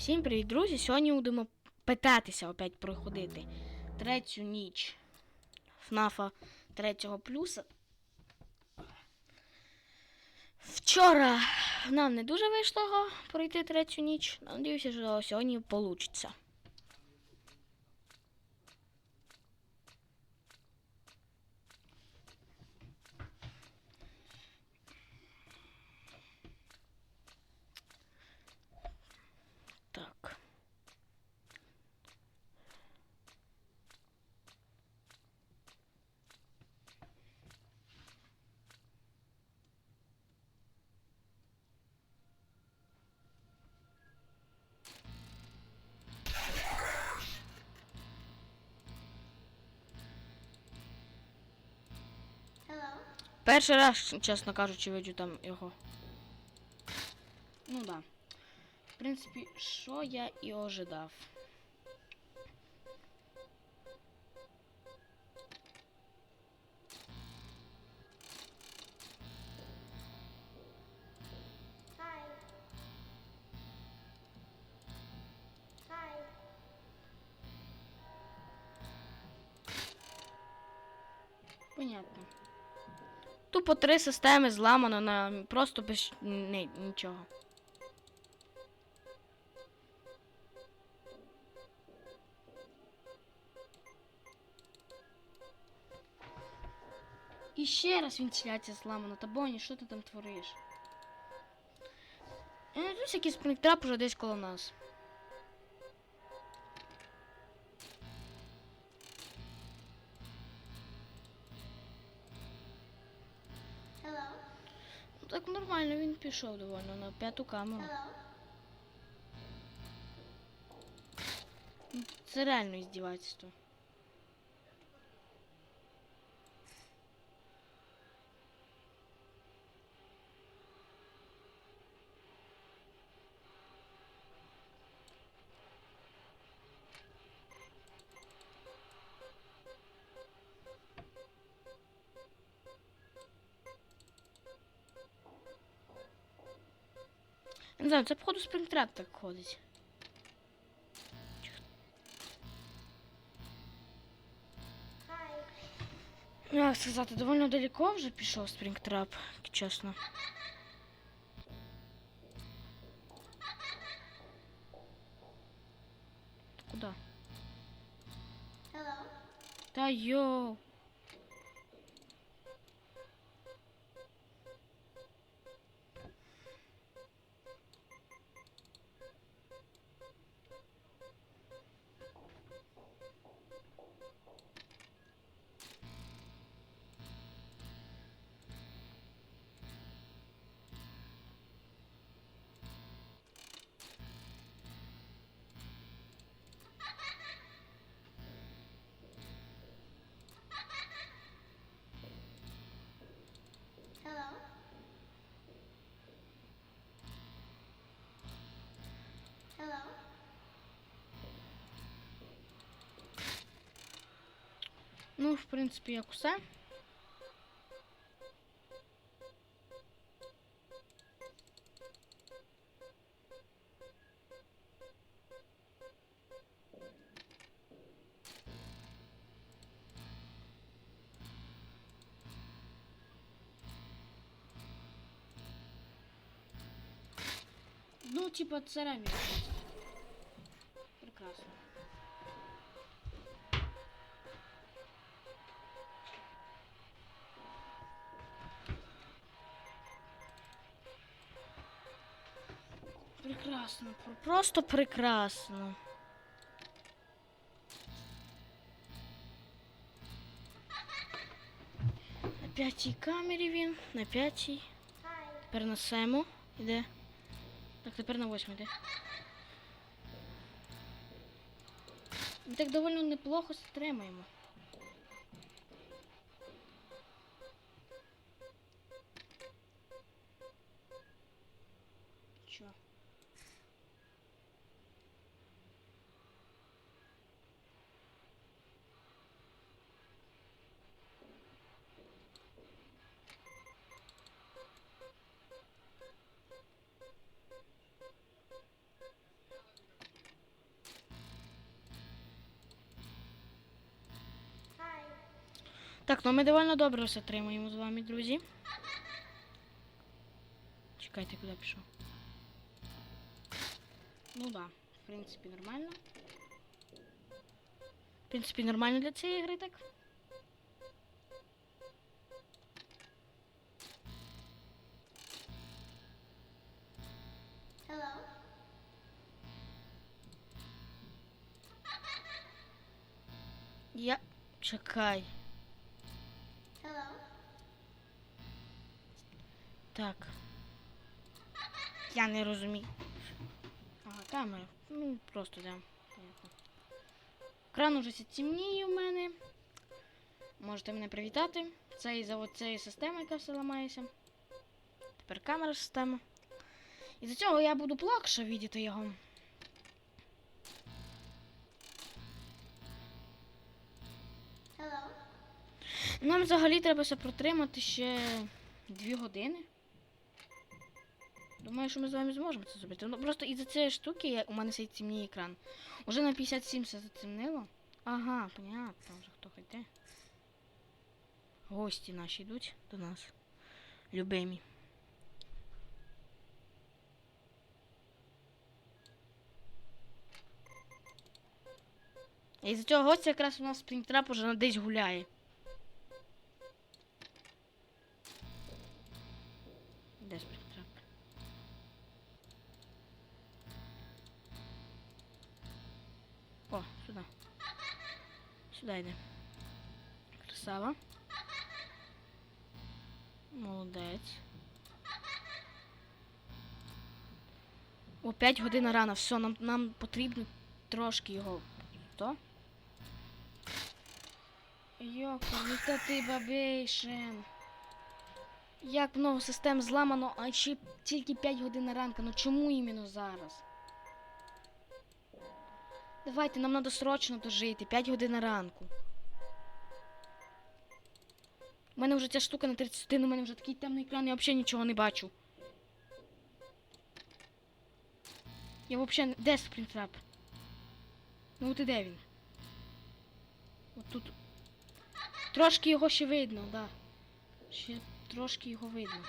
Всім привіт, друзі! Сьогодні будемо питатися опять проходити третю ніч ФНАФа третього плюса. Вчора нам не дуже вийшло пройти третю ніч. Надіюся, що сьогодні вийде. Так. Перший раз, чесно кажучи, виджу там його. Ну да. В принципі, що я і ожидав. Тупо три системи зламано на просто без ни, нічого. І ще раз вентиляція зламана. Та Боні, що ти там твориш? Я надіюсь, якийсь спрингтрап уже десь коло нас. Так нормально, він пішов довольно на п'яту камеру. Це реально іздівательство. Знаю, це походу спрингтрап так ходить. Як сказати, довольно далеко вже пішов спрингтрап, чесно. Куда? Hello. Та йоу. Ну, в принципі, як усе. Ну, типа, це ремі. Прекрасно. Прекрасно, просто прекрасно. На п'ятій камері він, на п'ятій. Тепер на сему іде. Так, тепер на восьмій йде. Ми так доволі неплохо стримаємо. Так, ну ми довольно добре все тримаємо з вами, друзі. Чекайте, куди пішов. Ну да, в принципі, нормально. В принципі, нормально для цієї гри, так? Hello. Я. Чекай. Hello. Так. Я не розумію. Ага, камера. Ну, просто да. Екран уже темніє в мене. Можете мене привітати. Це із-за цієї системи, яка все ламається. Тепер камера система. І за цього я буду плакше видіти його. Нам взагалі треба все протримати ще дві години. Думаю, що ми з вами зможемо це зробити. Ну просто із-за цієї штуки я, у мене цей темній екран. Уже на 57 все затемнило. Ага, понятно, вже хто йде. Гості наші йдуть до нас. Любимі. І з цього гостя якраз у нас Спрінгтрап уже десь гуляє. 5 годин рано. Все, нам, нам потрібно трошки його. То? Йоко, ну ти бабейшен. Як много систем зламано, а ще тільки 5 годин ранку. Ну чому іменно зараз? Давайте, нам треба срочно дожити. 5 годин ранку. У мене вже ця штука на 31, у мене вже такий темний екран, я взагалі нічого не бачу. Я взагалі... Де спринтрап? Ну от і де він? От тут. Трошки його ще видно, да. Ще трошки його видно.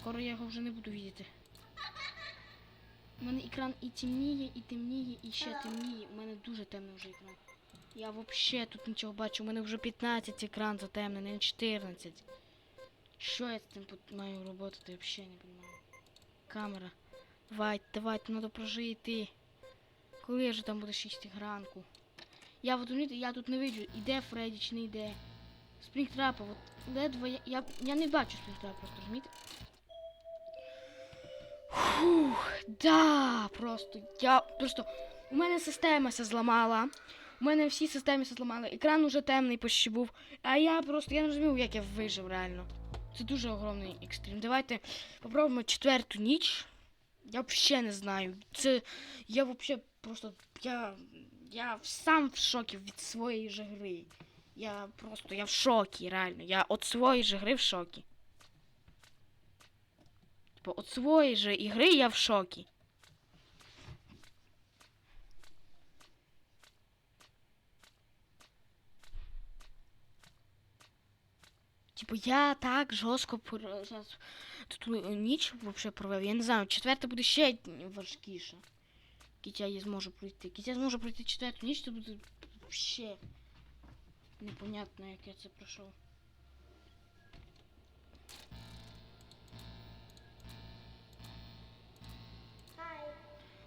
Скоро я його вже не буду видіти. У мене екран і темніє, і темніє, і ще темніє. У мене дуже темний вже екран. Я взагалі тут нічого бачу. У мене вже 15 екран затемнений, не 14. Що я з цим маю робити, я взагалі не розумію. Камера. Давайте, давайте, треба прожити. Коли я ж там буде 6 ранку? Я от розумієте, я тут не виджу, іде Фредді чи не йде. Спрінгтрапа, от ледве я, я, я не бачу спрінгтрапа, просто розумієте? Фух, да, просто я просто у мене система все зламала. У мене всі системи все зламали. Екран уже темний почти був. А я просто я не розумів, як я вижив реально. Це дуже огромний екстрим. Давайте попробуємо четверту ніч. Я взагалі не знаю. Це я взагалі просто я, я сам в шокі від своєї же гри. Я просто я в шокі, реально. Я від своєї же гри в шокі. Типу, от своєї же ігри я в шокі. Типу, я так жорстко тут ніч вообще провів. Я не знаю, четверта буде ще важкіше. Кітя я зможу пройти. Кітя зможу пройти четверту ніч, це буде ще непонятно, як я це пройшов.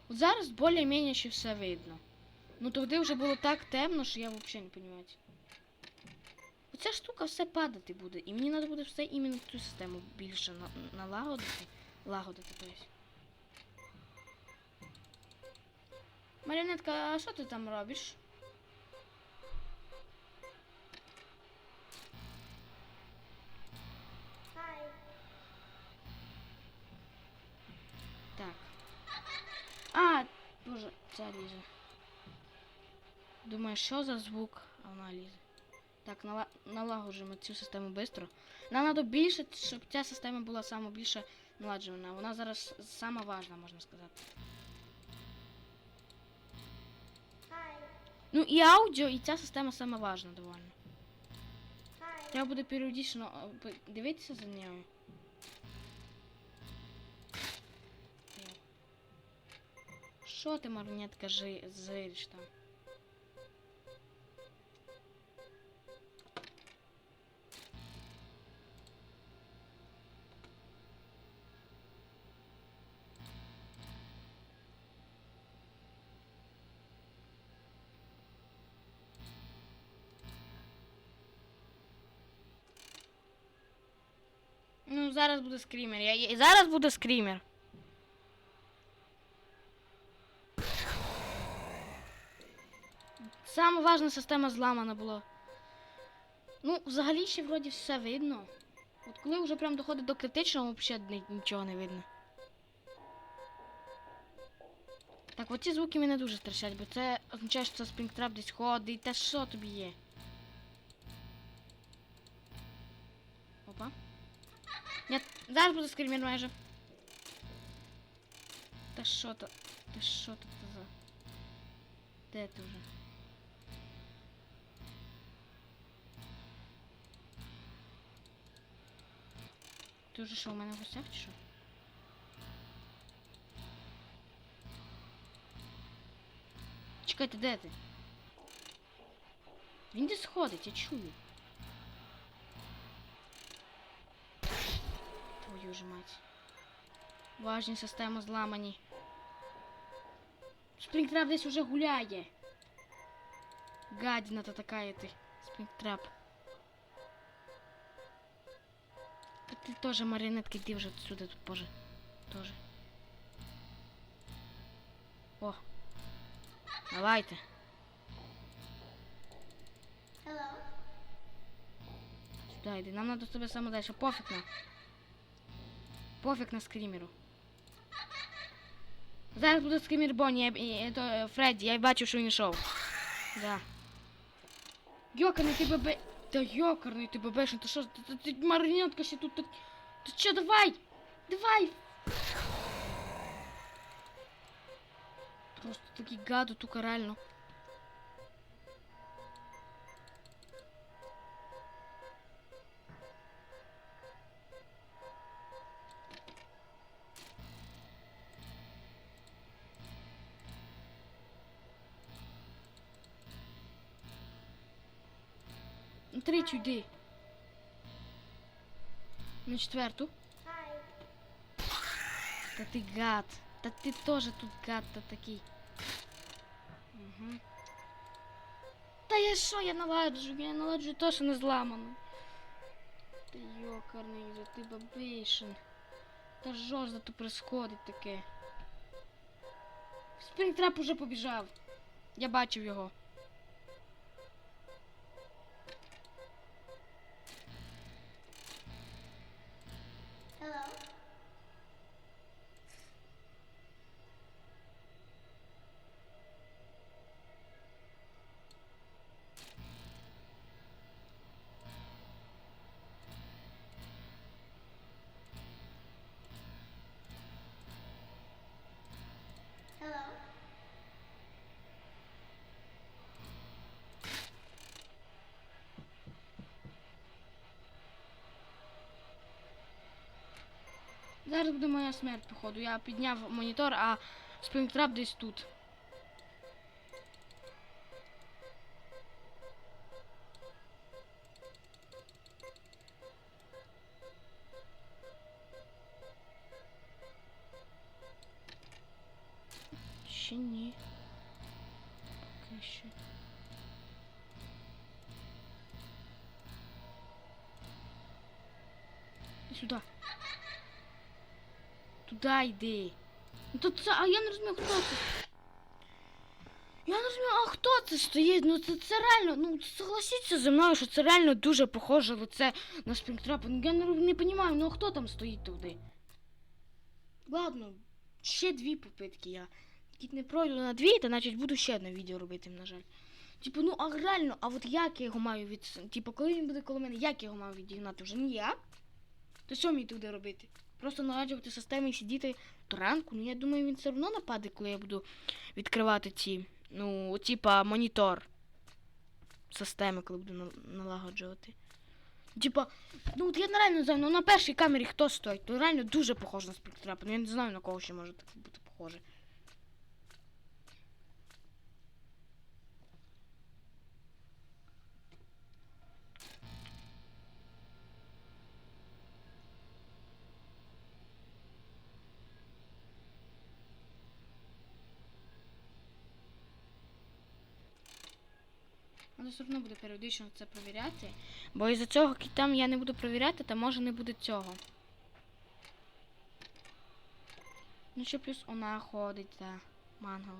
От зараз більш-менш ще все видно. Ну тоді вже було так темно, що я взагалі не розумію. Оця штука все падати буде. І мені треба буде все іменно цю систему більше на- налагодити. Лагодити, тобто. Маріонетка, а що ти там робиш? Hi. Так. А, боже, ця лізе. Думаю, що за звук, а вона лізе. Так, нала... налагоджуємо цю систему швидко. Нам треба більше, щоб ця система була саме більше наладжена. Вона зараз сама можна сказати. Ну і аудіо, і ця система сама доволі. Треба буде періодично дивитися за нею. Що ти, маронетка, жи, зириш там? Зараз буде скрімер. Я, я, зараз буде скрімер. Саме важна система зламана була. Ну, взагалі ще вроді все видно. От коли вже прям доходить до критичного, взагалі нічого не видно. Так, оці звуки мене дуже страшать, бо це означає, що це спрінгтрап десь ходить. Та що тобі є? Нет, зараз буде скример майже. Та що то? Та що то це за? Де ти вже? Ти вже що, у мене в гостях чи що? Чекайте, де ти? Він десь ходить, я чую. Твою мать. Важні системи зламані. Спрінгтрап десь уже гуляє. Гадина то така ти. Спрінгтрап. Та ти теж марionетка, йди вже сюди тут, боже. Тоже. О. Давайте. Hello. Сюди йди. Нам надо тобі саме далі. Пофіг на. Пофіг на скрімеру. Зараз буде скрімер Бонні, я, я, то, е, Фредді, я бачу, що він йшов. Да. Йокарний ти бебе. Та йокарний ти бебешин, ти що? Ти, ти, ти марionетка ще тут. Ти, ти що, давай! Давай! Просто такий гаду, тука реально. Третю йди. На четверту. Та ти гад. Та ти теж тут гад та такий. Угу. Та я що, я наладжу, я наладжу то, що не зламано. Та йокарний, ти бабейшин. Та жо за то происходить таке. Спрінгтрап уже побіжав. Я бачив його. Hello. Зараз буде моя смерть, походу. Я підняв монітор, а спрінгтрап десь тут. Ще ні. Ще. Сюди. Туди йди. То це, а я не розумію, хто це. Я не розумію, а хто це стоїть? Ну це, це реально, ну согласіться зі мною, що це реально дуже похоже лице на спрінгтрапа. Ну я не, не розумію, ну а хто там стоїть туди? Ладно, ще дві попитки я. Тільки не пройду на дві, то значить буду ще одне відео робити, на жаль. Типу, ну а реально, а от як я його маю від. Типу, коли він буде коло мене, як я його маю відігнати? Вже ніяк? То що мені туди робити? Просто наладжувати систему і сидіти до ранку. Ну я думаю, він все одно нападе, коли я буду відкривати ці, ну, типа монітор системи, коли буду налагоджувати. Типа, ну от я реально не знаю, ну на першій камері хто стоїть, то реально дуже похоже на спектрапа. Ну я не знаю на кого ще може так бути похоже. Все одно буде періодично це провіряти. Бо із-за цього там я не буду провіряти, та може не буде цього. Ну ще плюс вона ходить, та мангал.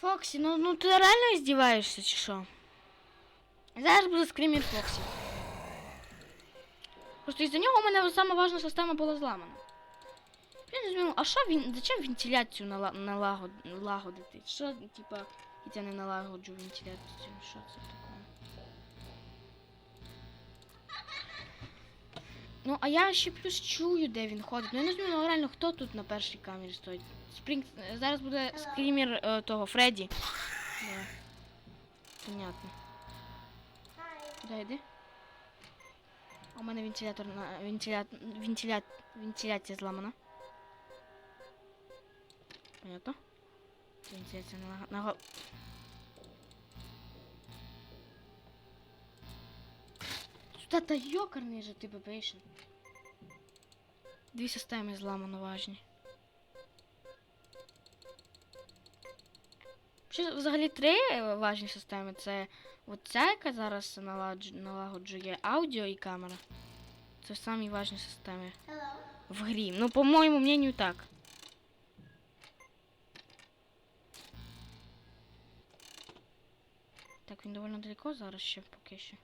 Фоксі, ну, ну ти реально издеваешься, чи що? Зараз буду скримір Фоксі. Просто із-за нього у мене самая важна система була зламана. А що він. Зачем вентиляцію нала, налагод, налагодити? Що, типа, я не налагоджу вентиляцію? Що це таке? Ну, а я ще плюс чую, де він ходить. Ну я не знаю, ну, реально, хто тут на першій камері стоїть. Спрінг... Зараз буде скрімер е, того Фредді. Да. Понятно. Куди йди? У мене вентилятор на вентиля... Вентиля... вентиляція зламана. Понятно. Вентиляція на, на... Сюда та йокарний же ти бебейшн. Дві системи зламано важні. Взагалі три е, важні системи. Це оця, яка зараз налагоджує аудіо і камера. Це самі важні системи Hello. в грі. Ну, по моєму мнению, так. Так, він доволі далеко зараз ще поки що.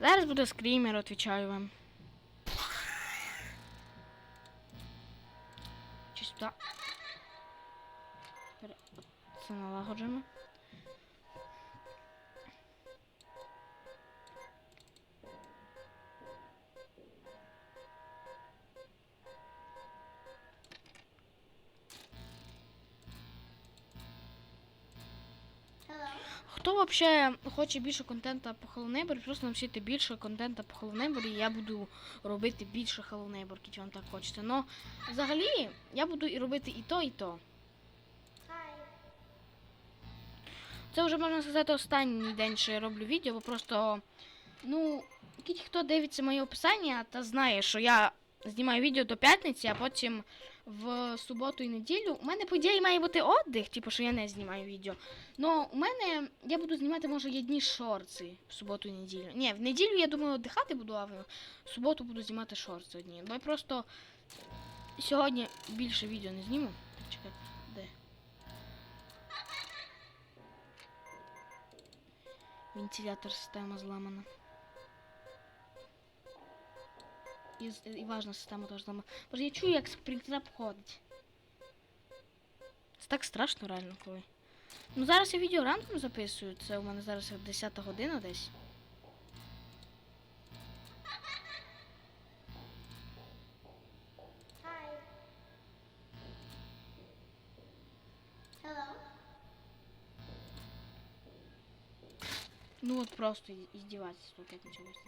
Зараз буде скрімер, отвечаю вам. Хто взагалі хоче більше контенту по Hello Neighbor, просто напишіть більше контенту по Hello Neighbor, і я буду робити більше Hello Neighbor, якщо вам так хочеться. Но взагалі я буду і робити і то, і то. Це вже можна сказати останній день, що я роблю відео, бо просто, ну, кіть хто дивиться моє описання, та знає, що я знімаю відео до п'ятниці, а потім в суботу і неділю. У мене, по ідеї, має бути отдих, типу, що я не знімаю відео. Но у мене я буду знімати, може, одні шорти в суботу і неділю. Ні, в неділю я думаю, віддихати буду, а в суботу буду знімати шорти одні. Бо я просто сьогодні більше відео не зніму. Чекай, де? Вентилятор система зламана. І, і важна система теж зламана. Боже, я чую, як спринтер ходить. Це так страшно реально коли. Ну зараз я відео ранком записую. Це у мене зараз 10 година десь. Ну от просто тут як почалося.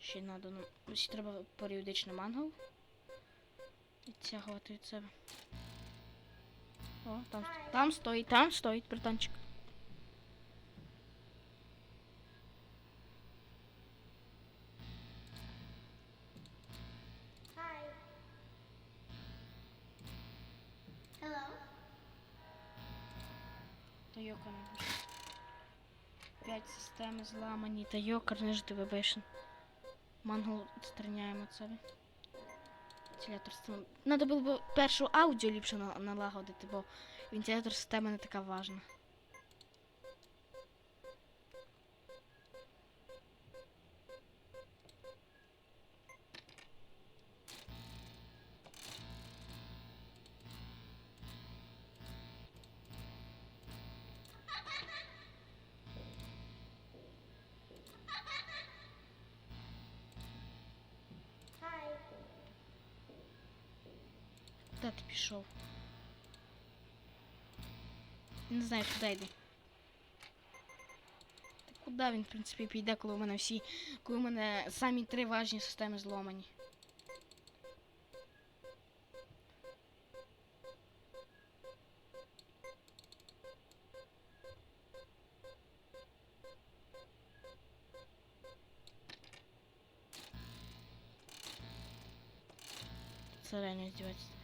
Ще надо, ну, ще треба періодично мангал. Відтягувати від себе. О, там, там стоїть, там стоїть, братанчик. Та йокарний. П'ять системи зламані, та йокарний ж тебе бешен. Мангал відстраняємо це. Вентилятор системи. Надо було б першу аудіо ліпше налагодити, бо вентилятор система не така важна. Куди ти пішов? Не знаю, куди йде. Та куди він, в принципі, піде, коли у мене всі. Коли у мене самі три важні системи зломані. Це реально издевательство.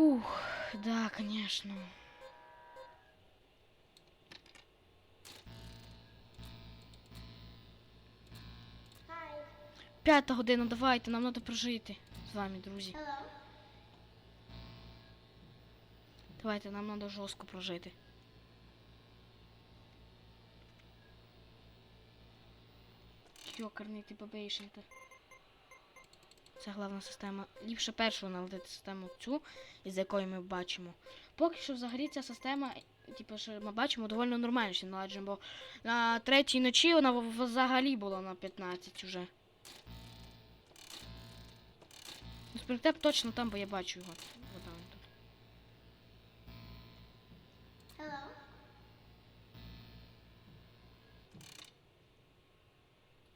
Фух, да, конечно. П'ята година, давайте, нам треба прожити з вами, друзі. Hello. Давайте, нам треба жорстко прожити. Йокарний типу бейшенка. Це головна система. Ліпше першу налетити систему цю, із якої ми бачимо. Поки що взагалі ця система, типу, що ми бачимо, доволі нормально ще наладжена, бо на третій ночі вона взагалі була на 15 уже. Ну, спритеп точно там, бо я бачу його.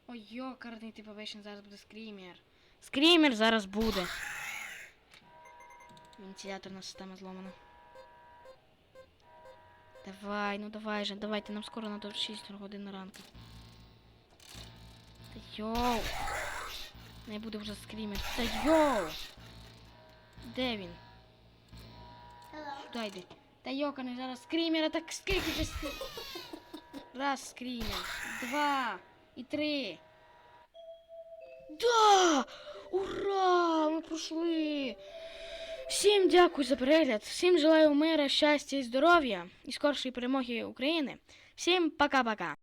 Ой, йокарний типу вейшн зараз буде скрімер. Скрімер зараз буде. Вентиляторна система зломана. Давай, ну давай же, давайте, нам скоро надо 6 годин на ранку. Та йоу. Не буде вже скрімер. Та йоу. Де він? Сюди йди. Та йоканий зараз скрімера, так скільки ти скрі... Раз скрімер, два і три. Да! Ура! Ми пройшли! Всім дякую за перегляд. Всім желаю мира, щастя і здоров'я і скоршої перемоги України. Всім пока-пока.